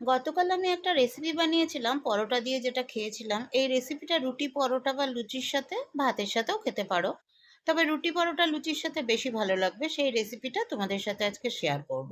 গতকাল আমি একটা রেসিপি বানিয়েছিলাম, পরোটা দিয়ে যেটা খেয়েছিলাম। এই রেসিপিটা রুটি পরোটা বা লুচির সাথে, ভাতের সাথেও খেতে পারো। তবে রুটি পরোটা, লুচির সাথে বেশি ভালো লাগবে। সেই রেসিপিটা তোমাদের সাথে আজকে শেয়ার করব।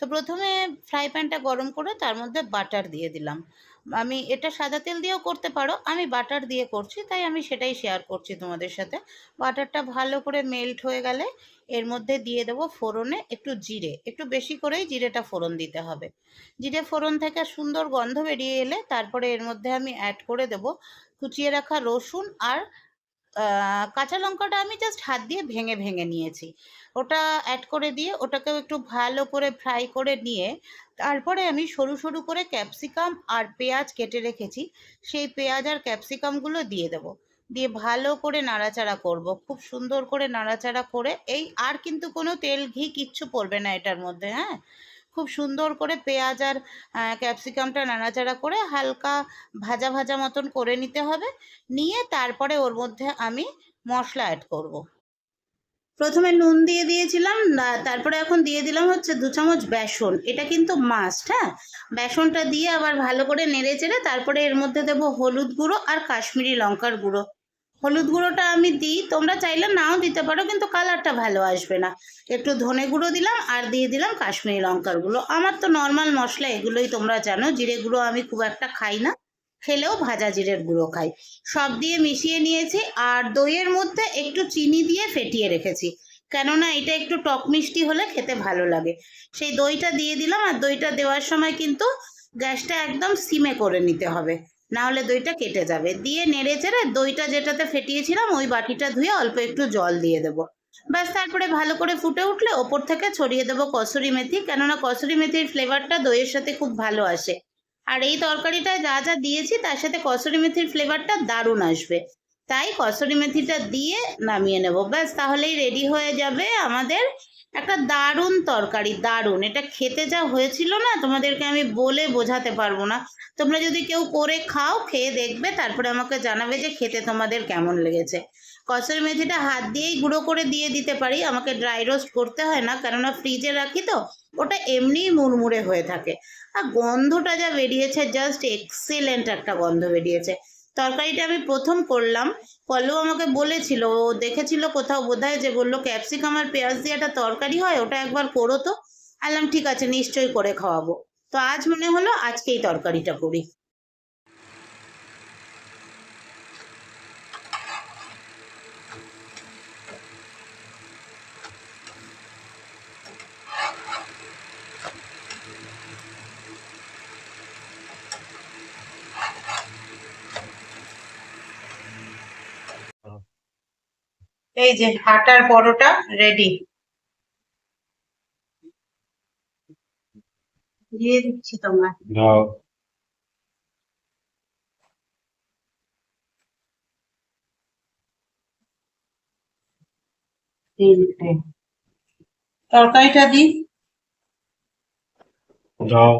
তো প্রথমে ফ্রাই প্যানটা গরম করে তার মধ্যে বাটার দিয়ে দিলাম। আমি এটা সাদা তেল দিয়েও করতে পারো, আমি বাটার দিয়ে করছি, তাই আমি সেটাই শেয়ার করছি তোমাদের সাথে। বাটারটা ভালো করে মেল্ট হয়ে গেলে এর মধ্যে দিয়ে দেবো ফোড়নে একটু জিরে, একটু বেশি করেই জিরেটা ফোড়ন দিতে হবে। জিরে ফোড়ন থেকে সুন্দর গন্ধ বেরিয়ে এলে তারপরে এর মধ্যে আমি অ্যাড করে দেব কুচিয়ে রাখা রসুন আর কাঁচা লঙ্কাটা আমি জাস্ট হাত দিয়ে ভেঙে ভেঙে নিয়েছি। ওটা অ্যাড করে দিয়ে ওটাকেও একটু ভালো করে ফ্রাই করে নিয়ে তারপরে আমি সরু সরু করে ক্যাপসিকাম আর পেঁয়াজ কেটে রেখেছি। সেই পেঁয়াজ আর ক্যাপসিকামগুলো দিয়ে দেবো। দিয়ে ভালো করে নাড়াচাড়া করব। খুব সুন্দর করে নাড়াচাড়া করে এই আর কিন্তু কোনো তেল ঘি কিচ্ছু পড়বে না এটার মধ্যে হ্যাঁ? খুব সুন্দর করে পেঁয়াজ আর ক্যাপসিকামটা নাড়াচাড়া করে হালকা ভাজা ভাজা মতন করে নিতে হবে। নিয়ে তারপরে ওর মধ্যে আমি মশলা অ্যাড করব। প্রথমে নুন দিয়ে দিয়েছিলাম তারপরে এখন দিয়ে দিলাম হচ্ছে দু চামচ বেসন। এটা কিন্তু মাস্ট হ্যাঁ? বেসনটা দিয়ে আবার ভালো করে নেড়ে চেড়ে তারপরে এর মধ্যে দেবো হলুদ গুঁড়ো আর কাশ্মীরি লঙ্কার গুঁড়ো। হলুদ গুঁড়োটা আমি দিই। তোমরা চাইলে নাও দিতে পারো, কিন্তু কালারটা ভালো আসবে না। একটু ধনে গুঁড়ো দিলাম আর দিয়ে দিলাম কাশ্মীরি লঙ্কার গুঁড়ো। আমার তো নর্মাল মশলা, এগুলোই তোমরা জানো। জিরে গুঁড়ো আমি খুব একটা খাই না। খেলেও ভাজা জিরের গুঁড়ো খাই। সব দিয়ে মিশিয়ে নিয়েছি আর দইয়ের মধ্যে একটু চিনি দিয়ে ফেটিয়ে রেখেছি। কেননা এটা একটু টক মিষ্টি হলে খেতে ভালো লাগে। সেই দইটা দিয়ে দিলাম আর দইটা দেওয়ার সময় কিন্তু গ্যাসটা একদম সিমে করে নিতে হবে। না হলে দইটা কেটে যাবে। দিয়ে নেড়ে চেড়ে দইটা যেটাতে ফেটিয়েছিলাম, ওই বাটিটা ধুয়ে অল্প একটু জল দিয়ে দেবো। ব্যাস, তারপরে ভালো করে ফুটে উঠলে ওপর থেকে ছড়িয়ে দেবো কসুরি মেথি, কেননা কসুরি মেথির ফ্লেভারটা দইয়ের সাথে খুব ভালো আসে। আর এই তরকারিটায় যা যা দিয়েছি, তার সাথে কসুরি মেথির ফ্লেভারটা দারুণ আসবে। তাই কসুরি মেথিটা দিয়ে নামিয়ে নেব। ব্যাস, তাহলেই রেডি হয়ে যাবে আমাদের একটা দারুণ তরকারি, দারুণ। এটা খেতে যা হয়েছিল না, তোমাদেরকে আমি বলে বোঝাতে পারব না। তোমরা যদি কেউ করে খাও, খেয়ে দেখবে, তারপরে আমাকে জানাবে যে খেতে তোমাদের কেমন লেগেছে। কসুরি মেথিটা হাত দিয়েই গুঁড়ো করে দিয়ে দিতে পারি, আমাকে ড্রাই রোস্ট করতে হয় না, কেননা ফ্রিজে রাখি তো, ওটা এমনিই মুড়মুড়ে হয়ে থাকে। আর গন্ধটা যা বেরিয়েছে জাস্ট এক্সেলেন্ট একটা গন্ধ বেরিয়েছে। তরকারিটা আমি প্রথম করলাম। পল্লব আমাকে বলেছিল, ও দেখেছিল কোথাও বোধহয় যে বলল, ক্যাপসিকাম আর পেঁয়াজ দিয়ে একটা তরকারি হয়, ওটা একবার করো তো। আলাম ঠিক আছে, নিশ্চয়ই করে খাওয়াবো। তো আজ মনে হলো আজকেই তরকারিটা করি। এই যে আটার পরোটা রেডি দিয়ে দিচ্ছি তোমার তরকারিটা দিই দাও।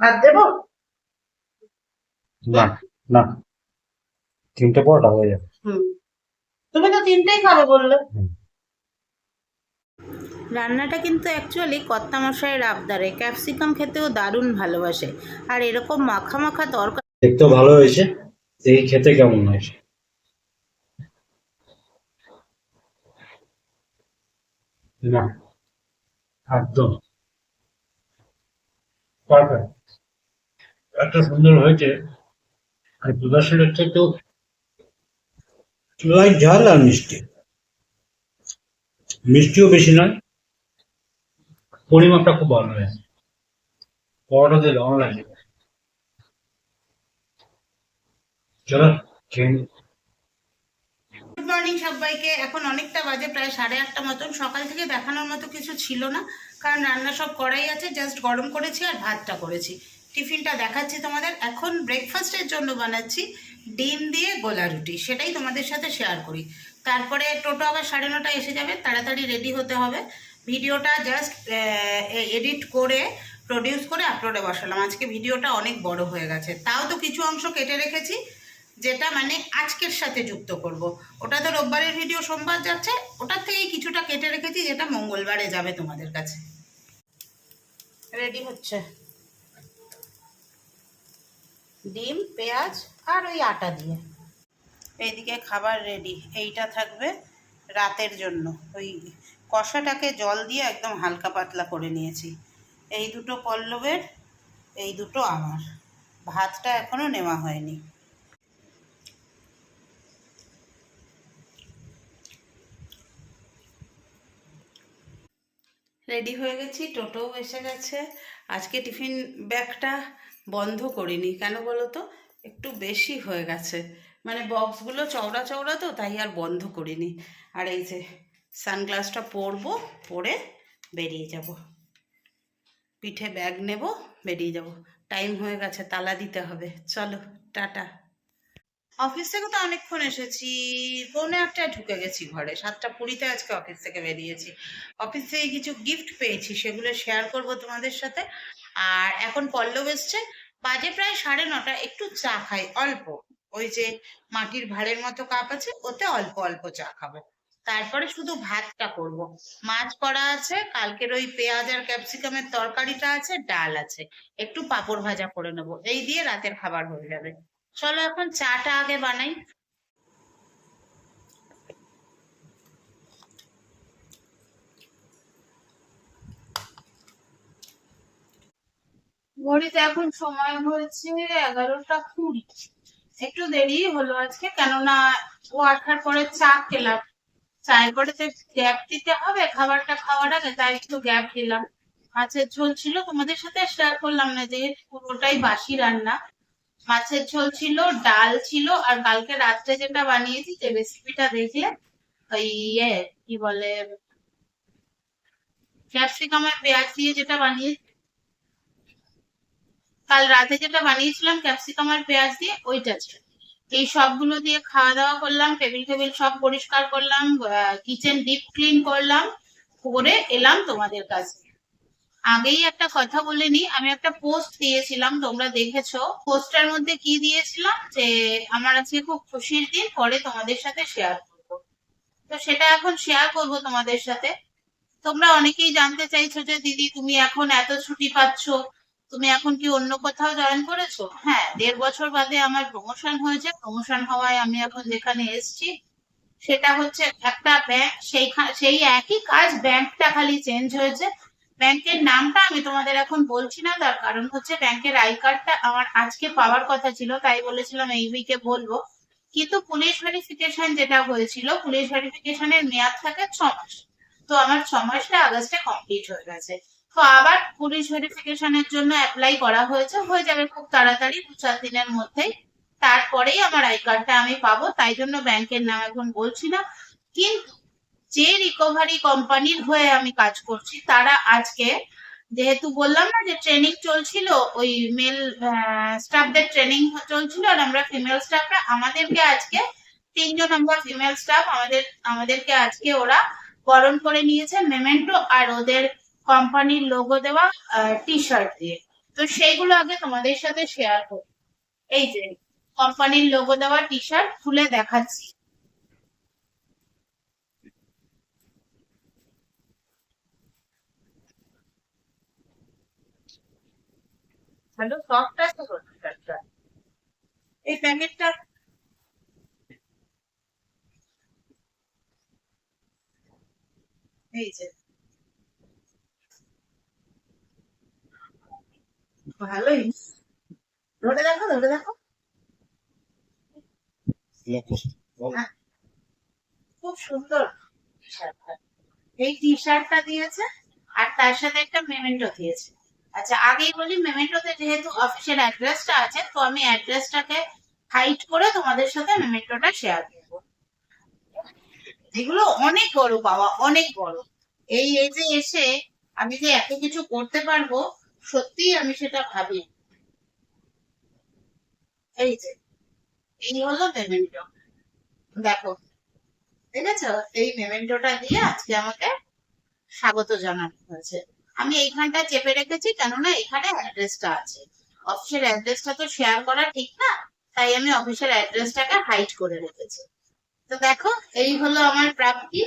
ভাত দেবো? না না। তিনটে পরোটা হয়ে যাবে। তুমি তো তিনটেই খাবে বললে। রান্নাটা কিন্তু অ্যাকচুয়ালি কর্তা মশাইয়ের আবদারে। ক্যাপসিকাম খেতেও দারুণ ভালোবাসে। আর এরকম মাখা মাখা তরকারি দেখতেও ভালো হয়েছে। দেখি খেতে কেমন হয়েছে। না। একদম। পারফেক্ট। এত সুন্দর হয়েছে। আর দুধাসের থেকেও লাইট ঝাল আর মিষ্টি। মিষ্টিও বেশি নয়। পরিমাপটা খুব ভালো হয়েছে। পরোটাতে রং লাগে চলো খেয়ে গুড মর্নিং সবাইকে। এখন অনেকটা বাজে প্রায় সাড়ে আটটা মতন। সকাল থেকে দেখানোর মতো কিছু ছিল না কারণ রান্না সব করাই আছে। জাস্ট গরম করেছি আর ভাতটা করেছি। টিফিনটা দেখাচ্ছি তোমাদের। এখন ব্রেকফাস্টের জন্য বানাচ্ছি ডিম দিয়ে গোলা রুটি, সেটাই তোমাদের সাথে শেয়ার করি। তারপরে টোটো আবার সাড়ে নটা এসে যাবে, তাড়াতাড়ি রেডি হতে হবে। ভিডিওটা জাস্ট এডিট করে প্রডিউস করে আপলোডে বসালাম। আজকে ভিডিওটা অনেক বড় হয়ে গেছে। তাও তো কিছু অংশ কেটে রেখেছি, যেটা মানে আজকের সাথে যুক্ত করব। ওটা তো রোববারের ভিডিও, সোমবার যাচ্ছে, ওটার থেকেই কিছুটা কেটে রেখেছি, যেটা মঙ্গলবারে যাবে তোমাদের কাছে। রেডি হচ্ছে। ডিম, পেঁয়াজ আর ওই আটা দিয়ে। এইদিকে খাবার রেডি এইটা থাকবে রাতের জন্য। ওই কষাটাকে জল দিয়ে একদম হালকা পাতলা করে নিয়েছি। এই দুটো পল্লবের, এই দুটো আমার। ভাতটা এখনও নেওয়া হয়নি। রেডি হয়ে গেছি, টোটোও এসে গেছে। আজকে টিফিন ব্যাগটা বন্ধ করিনি। কেন বলো তো একটু বেশি হয়ে গেছে। মানে বক্সগুলো চওড়া চওড়া তো, তাই আর বন্ধ করিনি। আর এই যে সানগ্লাসটা পরবো, পরে বেরিয়ে যাব। পিঠে ব্যাগ নেব, বেরিয়ে যাব। টাইম হয়ে গেছে, তালা দিতে হবে। চলো, টাটা। অফিস থেকে তো অনেকক্ষণ এসেছি। পৌনে আটটায় ঢুকে গেছি ঘরে। সাতটা কুড়িতে আজকে অফিস থেকে বেরিয়েছি। অফিস থেকে কিছু গিফট পেয়েছি, সেগুলো শেয়ার করব তোমাদের সাথে। আর এখন পল্লব এসছে বাজে প্রায় সাড়ে নটা, একটু চা খাই, অল্প। ওই যে মাটির ভাড়ের মতো কাপ আছে, ওতে অল্প অল্প চা খাব। তারপরে শুধু ভাতটা করব। মাছ করা আছে, কালকের ওই পেঁয়াজ আর ক্যাপসিকামের তরকারিটা আছে, ডাল আছে। একটু পাঁপড় ভাজা করে নেব। এই দিয়ে রাতের খাবার হয়ে যাবে। চলো এখন চাটা আগে বানাই। ঘড়িতে এখন সময় হয়েছে এগারোটা কুড়ি। একটু দেরি হলো আজকে, কেননা ও আসার পরে চা খেলাম। চায়ের পরে তো গ্যাপ দিতে হবে, খাবারটা খাওয়ার আগে তাই একটু গ্যাপ দিলাম। মাছের ঝোল ছিল, তোমাদের সাথে শেয়ার করলাম না যে পুরোটাই বাসি রান্না। মাছের ঝোল ছিল, ডাল ছিল, আর কালকে রাত্রে যেটা বানিয়েছি, যে রেসিপিটা দেখলে, ওই ইয়ে কি বলে ক্যাপসিকাম আর পেঁয়াজ দিয়ে যেটা বানিয়েছি কাল রাতে যেটা বানিয়েছিলাম ক্যাপসিকাম আর পেঁয়াজ দিয়ে, ওইটা ছিল। এই সবগুলো দিয়ে খাওয়া দাওয়া করলাম, টেবিল টেবিল সব পরিষ্কার করলাম কিচেন ডিপ ক্লিন করলাম, করে এলাম তোমাদের কাছে। আগেই একটা কথা বলে নি আমি একটা পোস্ট দিয়েছিলাম, তোমরা দেখেছ। পোস্টের মধ্যে কি দিয়েছিলাম? যে আমার আজকে খুব খুশির দিন, পরে তোমাদের সাথে শেয়ার করব। তো সেটা এখন শেয়ার করব তোমাদের সাথে। তোমরা অনেকেই জানতে চাইছো যে, দিদি, তুমি এখন এত ছুটি পাচ্ছ তুমি এখন কি অন্য কোথাও জয়েন করেছ? হ্যাঁ দেড় বছর বাদে আমার প্রমোশন হয়েছে। প্রমোশন হওয়ায় আমি এখন যেখানে এসেছি, সেটা হচ্ছে একটা ব্যাংক সেই একই কাজ ব্যাংকটা খালি চেঞ্জ হয়েছে। ব্যাংকের নামটা আমি তোমাদের এখন বলছি না, তার কারণ হচ্ছে ব্যাংকের আই কার্ডটা আমার আজকে পাওয়ার কথা ছিল, তাই বলেছিলাম এই উইকে বলব। কিন্তু পুলিশ ভেরিফিকেশন যেটা হয়েছিল পুলিশ ভেরিফিকেশনের মেয়াদ থাকে ছ মাস। তো আমার ছ মাসটা আগস্টে কমপ্লিট হয়ে গেছে। তো আবার পুলিশ ভেরিফিকেশনের জন্য অ্যাপ্লাই করা হয়েছে। হয়ে যাবে খুব তাড়াতাড়ি, দু চার দিনের মধ্যেই। তারপরেই আমার আই কার্ডটা আমি পাবো। তাই জন্য ব্যাংকের নাম এখন বলছি না। কিন্তু যে রিকভারি কোম্পানির হয়ে আমি কাজ করছি, তারা আজকে যেহেতু বললাম না যে ট্রেনিং চলছিল, ওই মেল স্টাফদের ট্রেনিং চলছিল আর আমরা ফিমেল স্টাফরা আমাদেরকে আজকে তিনজন আমরা ফিমেল স্টাফ আমাদের, আমাদেরকে আজকে ওরা বরণ করে নিয়েছে মেমেন্টো আর ওদের কোম্পানির লোগো দেওয়া টি শার্ট দিয়ে। তো সেইগুলো আগে তোমাদের সাথে শেয়ার করি এই যে কোম্পানির লোগো দেওয়া টি শার্ট খুলে দেখাচ্ছি। ভালো সফট আছে টি-শার্টটা। এই প্যাকেটটা? এই যে। ভালোই। ধরে দেখো ধরে দেখো। খুব সুন্দর টি-শার্টটা। এই টি শার্টটা দিয়েছে আর তার সাথে একটা মেমেন্টো দিয়েছে। আচ্ছা আগেই বলি মেমেন্টোতে যেহেতু অ্যাড্রেসটা আছে তো আমি অ্যাড্রেসটাকে হাইট করে তোমাদের সাথে মেমেন্টোটা শেয়ার করব। এগুলো অনেক বড় পাওয়া অনেক বড়। এই এই যে এসে আমি যে এত কিছু করতে পারব সত্যিই আমি সেটা ভাবি। এই যে, এই হলো মেমেন্টো দেখো, দেখেছ? এই মেমেন্টোটা দিয়ে আজকে আমাকে স্বাগত জানানো হয়েছে। আমি এইখানটা চেপে রেখেছি কেননা এখানে অ্যাড্রেসটা আছে। অফিসের অ্যাড্রেসটা তো শেয়ার করা ঠিক না, তাই আমি অফিসের অ্যাড্রেসটাকে হাইড করে রেখেছি। তো দেখো, এই হলো আমার প্রাপ্তি।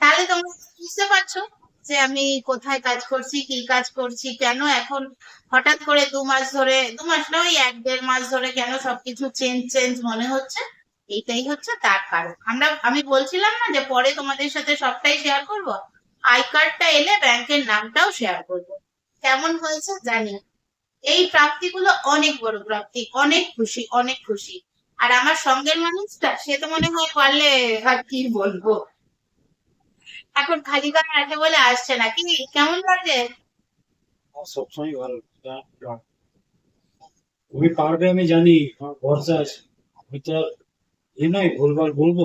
তাহলে তোমরা বুঝতে পারছ যে আমি কোথায় কাজ করছি, কি কাজ করছি, কেন এখন হঠাৎ করে দু মাস ধরে, দু মাস না, ওই এক দেড় মাস ধরে কেন সবকিছু চেঞ্জ চেঞ্জ মনে হচ্ছে? এইটাই হচ্ছে তার কারণ। আমরা, আমি বলছিলাম না যে পরে তোমাদের সাথে সবটাই শেয়ার করব। আই কার্ডটা এলে ব্যাংকের নামটাও শেয়ার করব। কেমন হয়েছে জানি। এই প্রাপ্তিগুলো অনেক বড় প্রাপ্তি, অনেক খুশি অনেক খুশি। আর আমার সঙ্গের মানুষটা, সে তো মনে হয় পারলে আর কি বলব? এখন খালি গায়ে আছে বলে আসছে না কি? কেমন লাগে? সবসময় ভালো পারবে আমি জানি আমার ভরসা আছে। আমি তো এ নয় ভুলভাল বলব।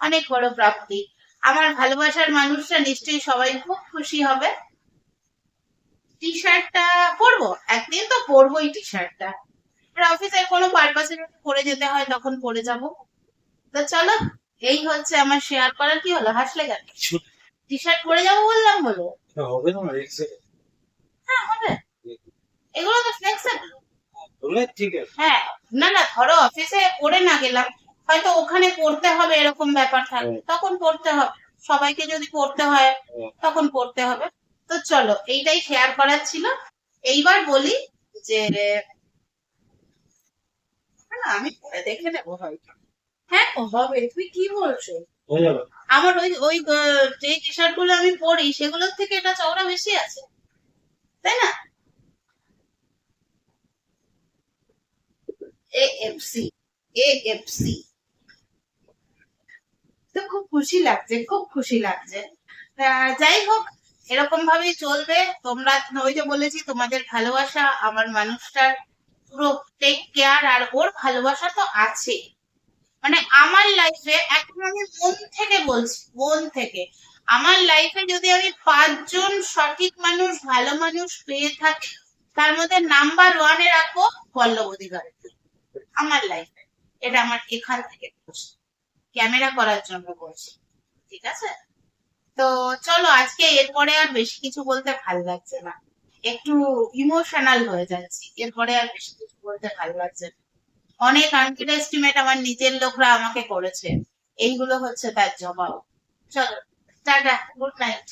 অনেক বড় প্রাপ্তি। আমার ভালোবাসার মানুষটা নিশ্চয়ই সবাই খুব খুশি হবে। টি শার্টটা পরবো? একদিন তো পরবোই টি শার্টটা অফিসের কোনো পারপাসে পরে যেতে হয় তখন পরে যাব। তো চলো। এই হচ্ছে আমার শেয়ার করার কি হলো? হাসলে কেন? টি শার্ট পরে যাব বললাম বলো হবে না হ্যাঁ হবে। এগুলো তো ফ্লেক্সিবল ঠিক আছে। হ্যাঁ না না ধরো অফিসে না গেলাম হয়তো ওখানে পড়তে হবে এরকম ব্যাপার থাকে তখন পড়তে হবে। সবাইকে যদি পড়তে হয় তখন পড়তে হবে। তো চলো এইটাই শেয়ার করার ছিল। এইবার বলি যে আমি পরে দেখে নেব হয়তো। হ্যাঁ হবে তুমি কি বলছো? আমার ওই ওই যে টি শার্টগুলো আমি পরি সেগুলোর থেকে এটা চওড়া বেশি আছে। তাই না? এএফসি এএফসি তো খুব খুশি লাগছে খুব খুশি লাগছে। যাই হোক এরকম ভাবেই চলবে। তোমরা ওই যে বলেছি তোমাদের ভালোবাসা আমার মানুষটার পুরো টেক কেয়ার আর ওর ভালোবাসা তো আছে মানে আমার লাইফে এখন আমি মন থেকে বলছি, মন থেকে। আমার লাইফে যদি আমি পাঁচজন সঠিক মানুষ, ভালো মানুষ পেয়ে থাকি, তার মধ্যে নাম্বার ওয়ানে রাখব পল্লব অধিকারী আমার লাইফে এটা আমার এখান থেকে বলছি ক্যামেরা করার জন্য বলছি। ঠিক আছে? তো চলো, আজকে এরপরে আর বেশি কিছু বলতে ভালো লাগছে না। একটু ইমোশনাল হয়ে যাচ্ছি। এরপরে আর বেশি কিছু বলতে ভালো লাগছে না। অনেক আনকিড এস্টিমেট আমার নিজের লোকরা আমাকে করেছে। এইগুলো হচ্ছে তার জবাব। চলো, টাটা গুড নাইট